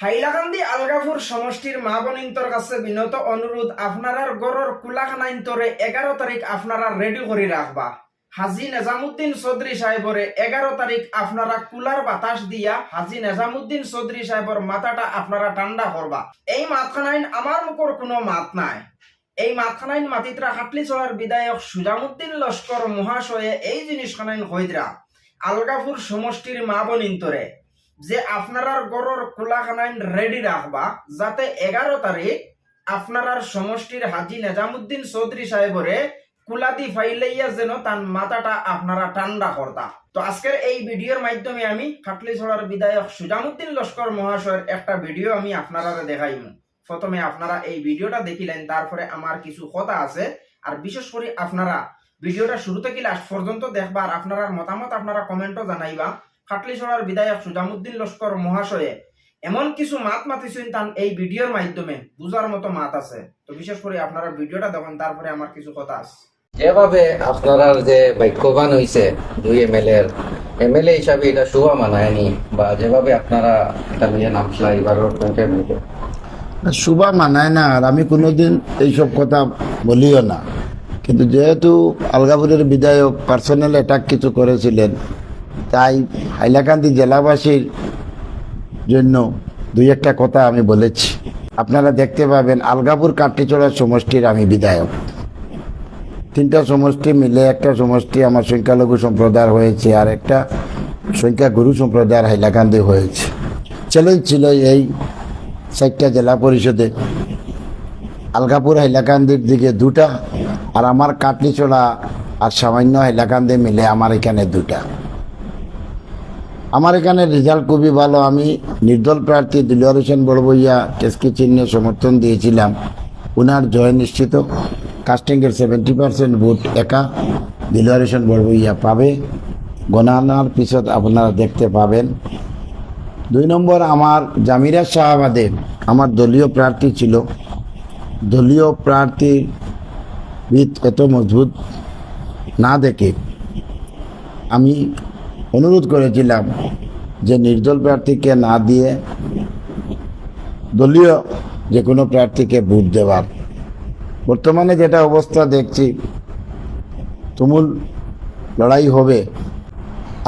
হাইলাকান্দি আলগাপুর সমষ্টির মা বনিন্তর কাছে বিনত অনুরোধ আপনারার গড়র কুলাখানাইন্তরে এগারো তারিখ আপনারা রেডি করে রাখবা হাজি নেজামুদ্দিন চৌধুরী সাহেবরে এগারো তারিখ আপনারা কুলার বাতাস দিয়া, হাজি নেজামুদ্দিন চৌধুরী সাহেবর মাথাটা আপনারা ঠান্ডা করবা এই মাতখানাইন আমার মুখর কোনো মাত নাই। এই মাতখানাইন মাতিত্রা হাটলি চড়ার বিধায়ক সুজামুদ্দিন লস্কর মহাশয়ে এই জিনিসখানাইন হইদ্রা আলগাপুর সমষ্টির মা বনিন্তরে যে আপনারার গড়র খোলাখানাইন রেডি রাখবা, যাতে এগারো তারিখ আপনারার সমষ্টির হাজি নেজামুদ্দিন চৌধুরী সাহেবরে কুলাদি ফাইলাইয়া যেন তার মাথাটা আপনারা ঠান্ডা করতা। তো আজকের এই ভিডিওর মাধ্যমে আমি খাটলি ছড়ার বিধায়ক সুজামুদ্দিন লস্কর মহাশয়ের একটা ভিডিও আমি আপনারা দেখাইম। প্রথমে আপনারা এই ভিডিওটা দেখিলেন, তারপরে আমার কিছু কথা আছে, আর বিশেষ করে আপনারা ভিডিওটা শুরু থেকে লাস্ট পর্যন্ত দেখবা, আর আপনারা মতামত আপনারা কমেন্টও জানাইবা। খাটলিছড়ার বিধায়ক সুজামুদ্দিন লস্কর মহাশয়ে এমন কিছু মাত মাতিছেন তান এই ভিডিওর মাধ্যমে। বুঝার মতো মাত আছে। তো বিশেষ করে আপনারা ভিডিওটা দেখেন তারপরে আমার কিছু কথা আছে। যেভাবে আপনারা যে বাক্যবান হয়েছে দুই এম এল এর এম এল এ হিসাবে এটা শোভা মানায়নি বা যেভাবে আপনারা এটা নিয়ে এবারের পঞ্চায়েত ভোটে শুভা মানায় না আর আমি কোনোদিন এইসব কথা বলিও না। কিন্তু যেহেতু আলগাপুরের বিধায়ক পার্সোনাল অ্যাটাক কিছু করেছিলেন তাই হাইলাকান্দি জেলাবাসীর জন্য দুই একটা কথা আমি বলেছি। আপনারা দেখতে পাবেন আলগাপুর কাটিচড়ার সমষ্টির আমি বিধায়ক। তিনটা সমষ্টি মিলে একটা সমষ্টি আমার সংখ্যালঘু সম্প্রদায় হয়েছে আর একটা সংখ্যাগুরু সম্প্রদায়ের হাইলাকান্দি হয়েছে। চ্যালেঞ্জ ছিল এই চারটা জেলা পরিষদে। আলগাপুর হাইলাকান্দির দিকে দুটা আর আমার কাটলিচড়া আর সামান্য হাইলাকান্দি মিলে আমার এখানে দুটা। আমার এখানে রেজাল্ট খুবই ভালো। আমি নির্দল প্রার্থী দিলওয়ার হোসেন বড়বইয়া টেস্কি চিহ্নে সমর্থন দিয়েছিলাম। উনার জয় নিশ্চিত। কাস্টিংয়ের সেভেন্টি পার্সেন্ট ভোট একা দিলওয়ার হোসেন বড়বইয়া পাবে। গণনার পিছত আপনারা দেখতে পাবেন। দুই নম্বর আমার জামিরা শাহাবাদে আমার দলীয় প্রার্থী ছিল। দলীয় প্রার্থী ভিত এত মজবুত না দেখে আমি অনুরোধ করেছিলাম যে নির্দল প্রার্থীকে না দিয়ে দলীয় যে কোনো প্রার্থীকে ভোট দেওয়ার। বর্তমানে যেটা অবস্থা দেখছি, তুমুল লড়াই হবে।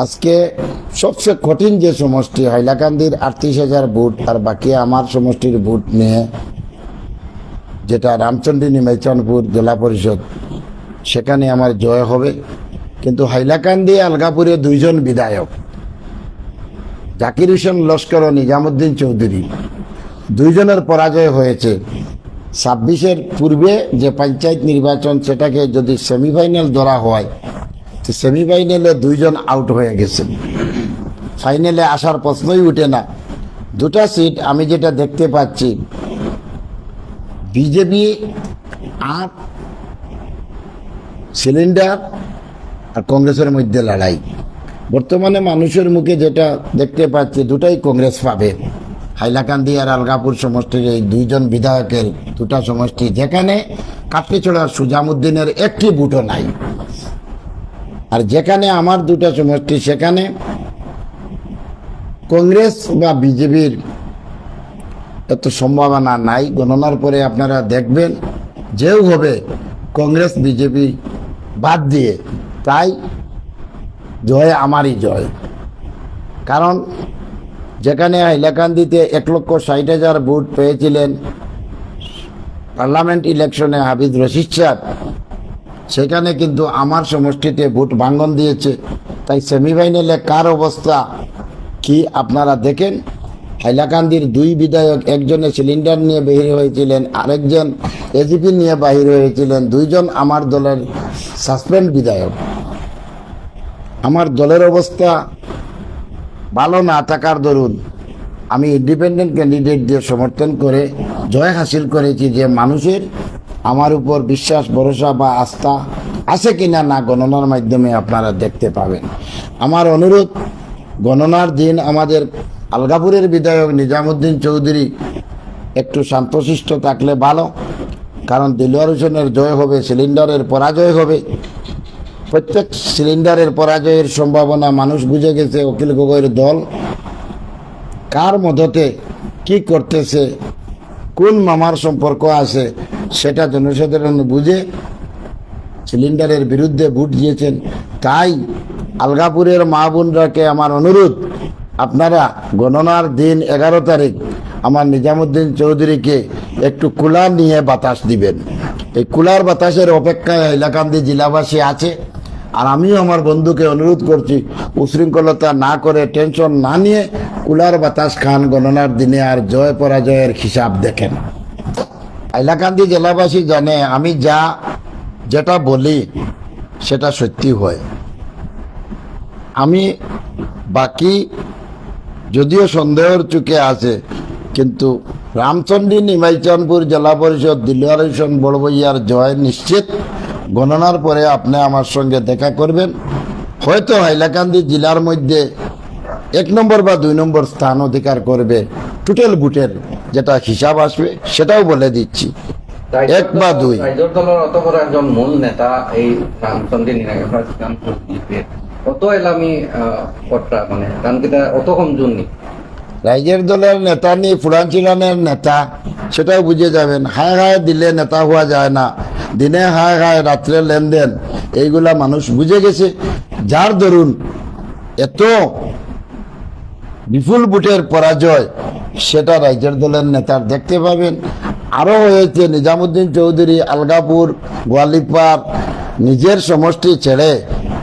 আজকে সবচেয়ে কঠিন যে সমষ্টি, হাইলাকান্দির আটত্রিশ হাজার বুট আর বাকি আমার সমষ্টির ভোট নিয়ে, যেটা রামচন্দ্রী নিমাইচানপুর জেলা পরিষদ, সেখানে আমার জয় হবে। কিন্তু হাইলাকান্দি, আলগাপুরে দুইজন বিধায়ক। জাকির হোসেন লস্কর ও নিজামুদ্দিন চৌধুরী। দুইজনের পরাজয় হয়েছে। ছাব্বিশের পূর্বে যে পঞ্চায়েত নির্বাচন, সেটাকে যদি সেমিফাইনাল ধরা হয়, তো সেমিফাইনালে দুইজন আউট হয়ে গেছেন ফাইনালে আসার প্রশ্নই উঠে না। দুটা সিট আমি যেটা দেখতে পাচ্ছি, বিজেপি আর সিলিন্ডার আর কংগ্রেসের মধ্যে লড়াই। বর্তমানে মানুষের মুখে যেটা দেখতে পাচ্ছি, দুটাই কংগ্রেস পাবে। হাইলাকান্দি আর আলগাপুর সমষ্টির এই দুইজন বিধায়কের দুটা সমষ্টি, যেখানে কাটলিচড়ার সুজামুদ্দিনের একটি বুটও নাই। আর যেখানে আমার দুটা সমষ্টি, সেখানে কংগ্রেস বা বিজেপির এত সম্ভাবনা নাই। গণনার পরে আপনারা দেখবেন, যেও হবে কংগ্রেস, বিজেপি বাদ দিয়ে তাই জয় আমারই জয়। কারণ যেখানে হাইলাকান্দিতে এক লক্ষ ষাট হাজার ভোট পেয়েছিলেন পার্লামেন্ট ইলেকশনে হাবিদ রশিদ সাহেব সেখানে কিন্তু আমার সমষ্টিতে ভোট ভাঙ্গন দিয়েছে। তাই সেমিফাইনালে কার অবস্থা কি আপনারা দেখেন? হাইলাকান্দির দুই বিধায়ক একজনে সিলিন্ডার নিয়ে বাহির হয়েছিলেন, আরেকজন এজিপি নিয়ে বাহির হয়েছিলেন, দুইজন আমার দলের সাসপেন্ড বিধায়ক। আমার দলের অবস্থা ভালো না থাকার দরুন আমি ইন্ডিপেন্ডেন্ট ক্যান্ডিডেট দিয়ে সমর্থন করে জয় হাসিল করেছি যে মানুষের আমার উপর বিশ্বাস, ভরসা বা আস্থা আছে কিনা না গণনার মাধ্যমে আপনারা দেখতে পাবেন। আমার অনুরোধ, গণনার দিন আমাদের আলগাপুরের বিধায়ক নিজামুদ্দিন চৌধুরী একটু শান্তশিষ্ট থাকলে ভালো, কারণ দিলওয়ার হোসেনের জয় হবে, সিলিন্ডারের পরাজয় হবে। প্রত্যেক সিলিন্ডারের পরাজয়ের সম্ভাবনা, মানুষ বুঝে গেছে অখিল গগৈর দল কার মদতে কি করতেছে, কোন মামার সম্পর্ক আছে, সেটা জনসাধারণ বুঝে সিলিন্ডারের বিরুদ্ধে ভোট দিয়েছেন। তাই আলগাপুরের মা বোনরাকে আমার অনুরোধ, আপনারা গণনার দিন এগারো তারিখ আমার নিজামুদ্দিন চৌধুরীকে একটু কুলার নিয়ে বাতাস দিবেন। এই কুলার বাতাসের অপেক্ষায় হাইলাকান্দি জেলাবাসী আছে। আর আমিও আমার বন্ধুকে অনুরোধ করছি, উশৃঙ্খলতা না করে টেনশন না নিয়ে কুলার বাতাস খান, গণনার দিনে আর জয় পরাজয়ের হিসাব দেখেন। হাইলাকান্দি জেলাবাসী জানে, আমি যা, যেটা বলি, সেটা সত্যি হয়। আমি বাকি, যদিও সন্দেহের চুকে আছে, কিন্তু রামচন্ডী নিমাইচানপুর জেলা পরিষদ দিলওয়ারেশন বড়বইয়ার জয় নিশ্চিত গণনার পরে আপনি আমার সঙ্গে দেখা করবেন। হয়তো হাইলাকান্দি জেলার মধ্যে এক নম্বর বা দুই নম্বর স্থান অধিকার করবে টোটাল বুটের যেটা হিসাব আসবে সেটাও বলে দিচ্ছি। এক বা দুই। দলের অত একজন মূল নেতা এই অত এলামি মানে অত নেই। রাইজের দলের নেতা নিয়ে ফুরাঞ্চিলানের নেতা, সেটাও বুঝে যাবেন। হায় হায় দিলে নেতা হওয়া যায় না। দিনে হায় হায় রাত্রে লেনদেন, এইগুলা মানুষ বুঝে গেছে। যার দরুন এত বিপুল বুটের পরাজয়, সেটা রাইজের দলের নেতার দেখতে পাবেন। আরও হয়েছে নিজামুদ্দিন চৌধুরী, আলগাপুর, গোয়ালিপার, নিজের সমষ্টি ছেড়ে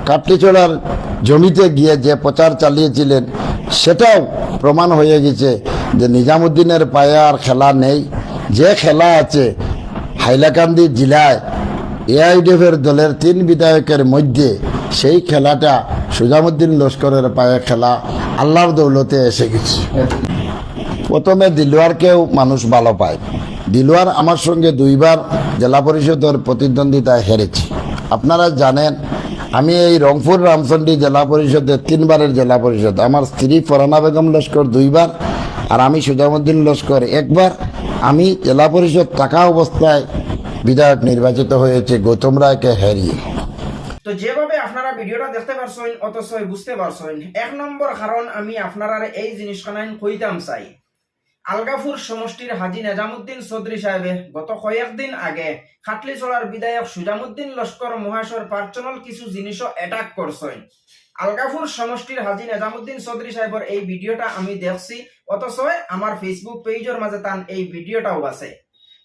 কাটলিচড়ার জমিতে গিয়ে যে প্রচার চালিয়েছিলেন সেটাও প্রমাণ হয়ে গেছে যে নিজামুদ্দিনের পায়ে আর খেলা নেই। যে খেলা আছে হাইলাকান্দি জেলায় এআইডিএফের দলের তিন বিধায়কের মধ্যে, সেই খেলাটা সুজামুদ্দিন লস্করের পায়ে খেলা আল্লাহর দৌলতে এসে গেছে। প্রথমে দিলওয়ারকেও মানুষ ভালো পায়। দিলওয়ার আমার সঙ্গে দুইবার জেলা পরিষদের প্রতিদ্বন্দ্বিতায় হেরেছে। আপনারা জানেন আমি এই রংপুর রামচন্ডী জেলা পরিষদের তিনবারের জেলা পরিষদ। আমার স্ত্রী ফরানা বেগম লস্কর দুইবার আর আমি সুজামুদ্দিন লস্কর একবার। আমি জেলা পরিষদ থাকা অবস্থায় বিধায়ক নির্বাচিত হয়েছে। গৌতম রায়কে হারিয়ে। তো যেভাবে আপনারা ভিডিওটা দেখতে পারছেন, অথচ বুঝতে পারছেন, এক নম্বর কারণ আমি আপনারা এই জিনিসখানাই কইতাম চাই। আলগাপুর সমষ্টির হাজি নেজামুদ্দিন চৌধুরী সাহেবে গত কয়েকদিন আগে খাটলিচড়ার বিধায়ক সুজামুদ্দিন লস্কর মহাশয়ের পার্সোনাল কিছু জিনিসও অ্যাটাক করছেন আলগাপুর সমষ্টির হাজি নেজামুদ্দিন চৌধুরী সাহেবের এই ভিডিওটা আমি দেখছি, অথচ আমার ফেসবুক পেজের মাঝে তান এই ভিডিওটাও আছে।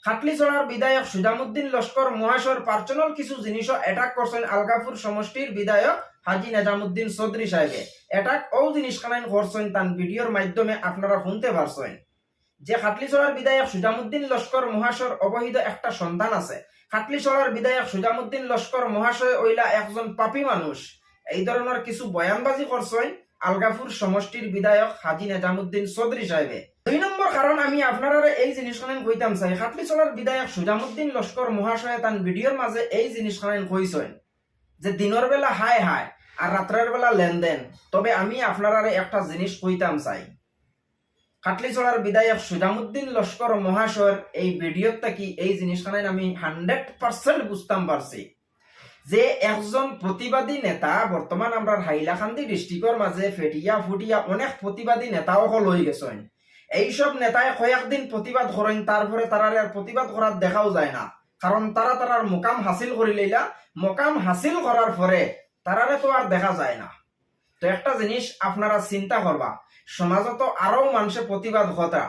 খাটলিচড়ার বিধায়ক সুজামুদ্দিন লস্কর মহাশয়ের পার্সোনাল কিছু জিনিসও অ্যাটাক করছেন আলগাপুর সমষ্টির বিধায়ক হাজি নেজামুদ্দিন চৌধুরী সাহেবে। অ্যাটাক ও জিনিসখানাইন করছেন তান ভিডিওর মাধ্যমে, আপনারা শুনতে পারছেন। যে খাটলিচড়ার বিধায়ক সুজামুদ্দিন লস্কর মহাশয়ের অবহিত একটা সন্তান আছে। খাটলিচড়ার বিধায়ক সুজামুদ্দিন লস্কর মহাশয় ওইলা একজন পাপী মানুষ। এই ধরনের কিছু বয়ানবাজি করছেন আলগাপুর সমষ্টির বিধায়ক হাজি নেজামুদ্দিন চৌধুরী সাহেবে দুই নম্বর কারণ আমি আপনারা এই জিনিসখানেন কইতাম চাই। খাটলিচড়ার বিধায়ক সুজামুদ্দিন লস্কর মহাশয় তান ভিডিওর মাঝে এই জিনিসখানেন কইছেন যে দিনের বেলা হায় হায় আর রাত্রের বেলা লেনদেন। তবে আমি আপনারা একটা জিনিস কইতাম চাই। কাটলিচড়ার বিধায়ক সুজামুদ্দিন লস্কর মহাশয়ের এই ভিডিওর থাকি এই জিনিসখানে আমি হান্ড্রেড পার্সেন্ট বুঝতাম পারছি। যে একজন প্রতিবাদী নেতা, বর্তমান আমরা হাইলাকান্দি ডিস্ট্রিক্টর মাঝে ফেটিয়া ফুটিয়া অনেক প্রতিবাদী নেতাও হল হয়ে গেছেন। এইসব নেতায় কয়েকদিন প্রতিবাদ করেন, তারপরে তারা আর প্রতিবাদ করার দেখাও যায় না। কারণ তারা তারার মোকাম হাসিল করে লইলা। মোকাম হাসিল করার পরে তারারে তো আর দেখা যায় না। তো একটা জিনিস আপনারা চিন্তা করবা সমাজত আরও মানুষে প্রতিবাদ ঘটা।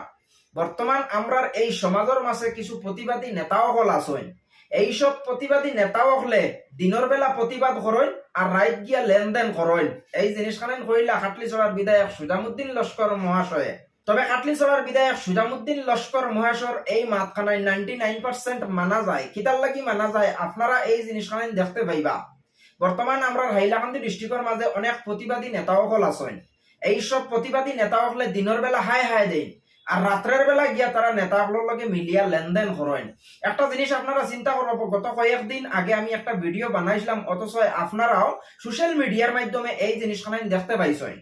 বর্তমান আমরার এই সমাজের মাঝে কিছু প্রতিবাদী নেতাও হল আসেন এইসব প্রতিবাদী নেতাও হলে দিনের বেলা প্রতিবাদ করেন আর রাইত গিয়া লেনদেন করেন এই জিনিসখানেন কইলা খাটলি চড়ার বিধায়ক সুজামুদ্দিন লস্কর মহাশয়ে। তবে খাটলি চড়ার বিধায়ক সুজামুদ্দিন লস্কর মহাশয় এই মাতখানায় নাইনটি নাইন পার্সেন্ট মানা যায়। কিতার লাগি মানা যায়, আপনারা এই জিনিসখানেন দেখতে পাইবা। বর্তমান আমরা হাইলাকান্দি ডিস্ট্রিক্টর মাঝে অনেক প্রতিবাদী নেতাও হল আছেন এইসব প্রতিবাদী নেতা হলে দিনের বেলা হাই হাই দেয় আর রাত্রের বেলা গিয়া তারা নেতাগুলোর লগে মিলিয়া লেনদেন করেন একটা জিনিস আপনারা চিন্তা করব গত কয়েকদিন আগে আমি একটা ভিডিও বানাইছিলাম, অথচ আপনারাও সোশ্যাল মিডিয়ার মাধ্যমে এই জিনিসখানে দেখতে পাইছেন।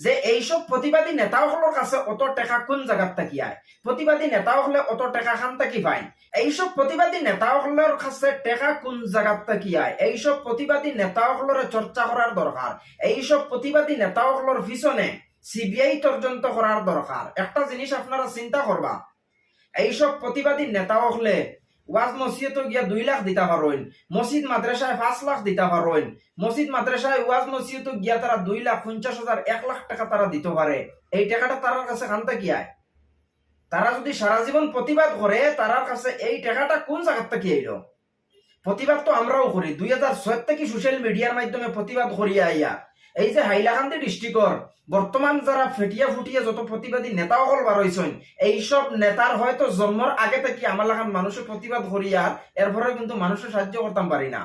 যে এইসব প্রতিবাদী নেতাসকলের কাছে অত টেকা কোন জায়গাত থাকি আয় প্রতিবাদী নেতাসকলে অত টেকা খান থাকি পায়। এইসব প্রতিবাদী নেতাসকলের কাছে টেকা কোন জায়গাত থাকি আয় এইসব প্রতিবাদী নেতাসকলের চর্চা করার দরকার এইসব প্রতিবাদী নেতাসকলের পিছনে সিবিআই পর্যন্ত করার দরকার একটা জিনিস আপনারা চিন্তা করবা এইসব প্রতিবাদী নেতা হলে ওয়াজ মসজিদে গিয়া দুই লাখ দিতে পারেন মসজিদ মাদ্রাসায় পাঁচ লাখ দিতে পারেন মসজিদ মাদ্রাসায় ওয়াজ মসজিদে গিয়া তারা দুই লাখ পঞ্চাশ হাজার এক লাখ টাকা তারা দিতে পারে। এই টাকাটা তার কাছে খানতে আয়? তারা যদি সারা জীবন প্রতিবাদ করে তার কাছে এই টাকাটা কোন জায়গার থেকে এলো প্রতিবাদ তো আমরাও করি। দুই হাজার ছয় থেকে সোশ্যাল মিডিয়ার মাধ্যমে প্রতিবাদ করিয়া আইয়া। এই যে হাইলাকান্দি ডিস্ট্রিক্টর বর্তমান যারা ফেটিয়া ফুটিয়া যত প্রতিবাদী নেতা সকল বার হয়েছেন এইসব নেতার হয়তো জন্মর আগে থেকে আমার লাগান মানুষের প্রতিবাদ করিয়া এরপরে কিন্তু মানুষের সাহায্য করতাম পারি না।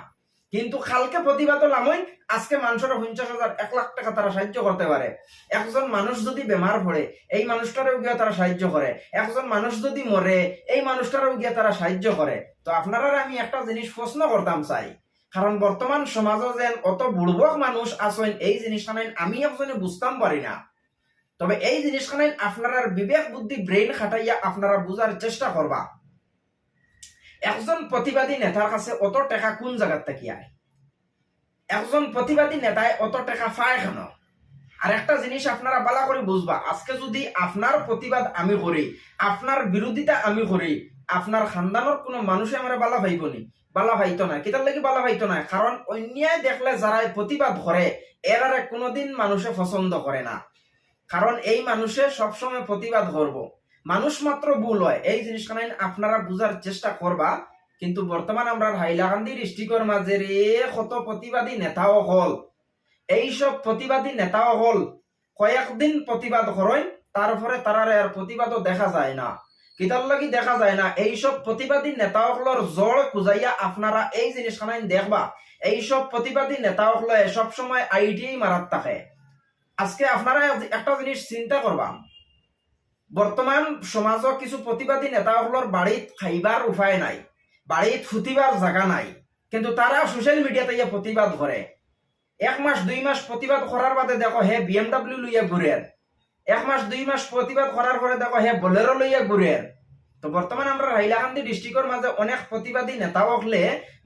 কিন্তু কালকে প্রতিবাদ লামই আজকে মানুষের পঞ্চাশ হাজার এক লাখ টাকা তারা সাহায্য করতে পারে একজন মানুষ যদি বেমার পড়ে এই মানুষটারও গিয়ে তারা সাহায্য করে একজন মানুষ যদি মরে এই মানুষটারও গিয়ে তারা সাহায্য করে তো আপনারা আমি একটা জিনিস প্রশ্ন করতাম চাই। কারণ বর্তমান সমাজও যেন অত বুড়বক মানুষ আছেন, এই জিনিসখানে আমি একজনে বুঝতাম পারি না। তবে এই জিনিসখানে আপনারা বিবেক বুদ্ধি ব্রেইন খাটাইয়া আপনারা বুঝার চেষ্টা করবা একজন প্রতিবাদী নেতার কাছে অত টাকা কোন জায়গার থেকে আয় একজন প্রতিবাদী নেতায় অত টাকা পায় কেন? আর একটা জিনিস আপনারা বালা করে বুঝবা আজকে যদি আপনার প্রতিবাদ আমি করি, আপনার বিরোধিতা আমি করি, আপনার খানদানোর কোনো মানুষে আমার বালা ভাইব নি বালা ভাইতো না কিতার লাগি বালা ভাইতো না কারণ অন্যায় দেখলে যারা প্রতিবাদ করে এরারে কোনোদিন মানুষে পছন্দ করে না। কারণ এই মানুষে সবসময় প্রতিবাদ করব মানুষ মাত্র ভুল হয়, এই জিনিসখানে আপনারা বুঝার চেষ্টা করবা কিন্তু বর্তমান আমরা হাইলাকান্দি ডিস্ট্রিক্টের মাঝে রে কত প্রতিবাদী নেতাও হল। এইসব প্রতিবাদী নেতাও হল। কয়েকদিন প্রতিবাদ করেন তারপরে তারার আর প্রতিবাদও দেখা যায় না। কিতার লাগি দেখা যায় না। এইসব প্রতিবাদী নেতাসকলের জোর খুঁজাইয়া আপনারা এই জিনিসখানে দেখবা। এইসব প্রতিবাদী নেতাসকলে সবসময় আইডিয়াই মারাত থাকে। আজকে আপনারা একটা জিনিস চিন্তা করবা বর্তমান সমাজত কিছু প্রতিবাদী নেতাসকলের বাড়িত খাইবার উপায় নাই। বাড়িত ফুটিবার জায়গা নাই। কিন্তু তারা সোশ্যাল মিডিয়াতে ইয়ে প্রতিবাদ করে এক মাস, দুই মাস প্রতিবাদ করার বাদে দেখো হে বিএমডাব্লিউ লইয়া ঘুরের এক মাস, দুই মাস প্রতিবাদ করার পরে দেখো হে বোলেরো লইয়া ঘুরের তো বর্তমান আমরা হাইলাকান্দি ডিস্ট্রিক্টের মাঝে অনেক প্রতিবাদী নেতা হকলে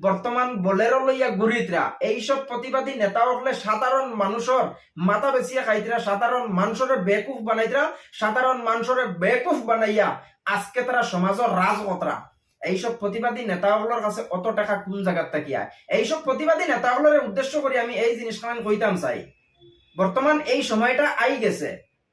বর্তমান বোলেরো লইয়া ঘুরিতরা এইসব প্রতিবাদী নেতা হকলে সাধারণ মানুষের মাথা বেচিয়া খাইতরা সাধারণ মানুষের বেকুফ বানাইতরা সাধারণ মানুষের বেকুফ বানাইয়া আজকে তারা সমাজের রাজকতরা এইসব প্রতিবাদী নেতাগুলোর কাছে অত টাকা কোন জায়গার তাকিয়া এইসব প্রতিবাদী নেতাগুলোর উদ্দেশ্য করে আমি এই জিনিসখান কইতাম চাই। বর্তমান এই সময়টা আই গেছে।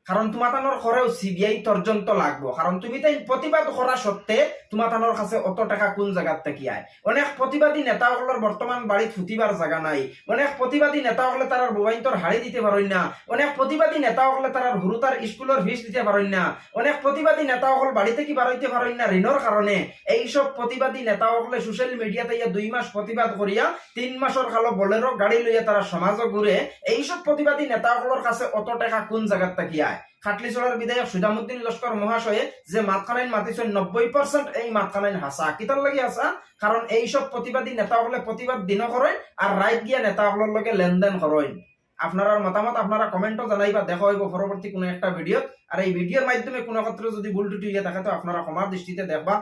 কারণ তোমাতানোর ঘরেও সিবিআই পর্যন্ত লাগবো। কারণ তুমি তাই প্রতিবাদ করা সত্ত্বে তোমাতানোর কাছে অত টাকা কোন জায়গার থেকে আয় অনেক প্রতিবাদী নেতাসকলের বর্তমান বাড়িত ফুটিবার জায়গা নাই। অনেক প্রতিবাদী নেতাসকলে তার মোবাইলতর হাড়ি দিতে পারেন না। অনেক প্রতিবাদী নেতাসকলে তার হুরুতার স্কুলের ফিস দিতে পারেন না। অনেক প্রতিবাদী নেতাসকল বাড়ি থেকে বাড়াইতে পারেন না ঋণের কারণে এইসব প্রতিবাদী নেতাসকলে সোশ্যাল মিডিয়াতে ইয়া দুই মাস প্রতিবাদ করিয়া তিন মাসের কালো বলেরো গাড়ি লইয়া তারা সমাজ ঘুরে এইসব প্রতিবাদী নেতাসকলের কাছে অত টাকা কোন জায়গার বিধায়ক সুদামুদ্দিন লস্কর মহাশয়ে যে মাতখানাইন নব্বই পার্সেন্ট এই মাতখানাইন হাসা কিতার লাগি হাসা কারণ এইসব প্রতিবাদী নেতা হলে প্রতিবাদ দিন করেন আর রাইট গিয়া নেতা হলের লগে লেনদেন করেন আপনার মতামত আপনারা কমেন্টও জানাইবা। দেখা হইব পরবর্তী কোনো একটা ভিডিও আর এই ভিডিওর মাধ্যমে কোনো ক্ষেত্রে যদি ভুল টুটি থাকে তো আপনারা ক্ষমার দৃষ্টিতে দেখবা।